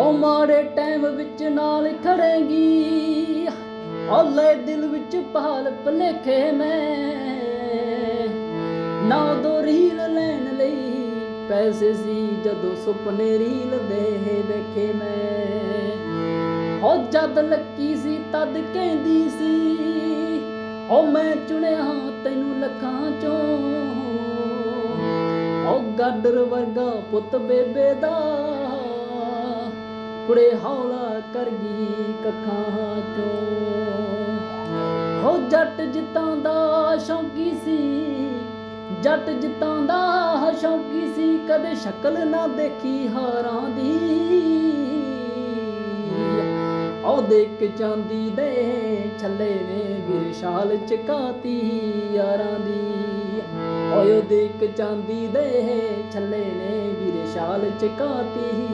ਓ ਮਾੜੇ ਟਾਈਮ ਵਿੱਚ ਨਾਲ ਖੜੇਗੀ। ਓਲੇ ਦਿਲ ਵਿੱਚ ਪਾਲ ਭਲੇਖੇ ਮੈਂ। ਨਾ ਦੋ ਰੀਲ ਲੈਣ ਲਈ ਪੈਸੇ ਸੀ, ਜਦੋਂ ਸੁਪਨੇ ਰੀਲ ਦੇ ਵੇਖੇ ਮੈਂ। ਹੋ ਜਦ ਲੱਕੀ ਸੀ, ਤਦ ਕਹਿੰਦੀ ਸੀ, ਓ ਮੈਂ ਚੁਣਿਆ ਤੈਨੂੰ ਲੱਖਾਂ ਚੋਂ। ਓ ਗਾਡਰ ਵਰਗਾ ਪੁੱਤ ਬੇਬੇ ਦਾ। ਕੁੜੇ ਹੌਲਾ ਕਰ ਗਈ ਕੱਖਾਂ ਚੋਂ। ਹੋ ਜੱਟ ਜਿੱਤਾਂ ਦਾ ਸ਼ੌਕੀ ਸੀ, ਜੱਟ ਜਿੱਤਾਂ ਦਾ ਸ਼ੌਕੀ ਸੀ, ਕਦੇ ਸ਼ਕਲ ਨਾ ਦੇਖੀ ਹਾਰਾਂ ਦੀ। ਉਹ ਦੇਖ ਚਾਂਦੀ ਦੇ ਛੱਲੇ ਨੇ ਵਿਸ਼ਾਲ ਚਕਾਤੀ ਯਾਰਾਂ ਦੀ। ਓਏ ਉਹ ਦੇਖ ਚਾਂਦੀ ਦੇ ਛੱਲੇ ਨੇ ਵਿਸ਼ਾਲ ਚਕਾਤੀ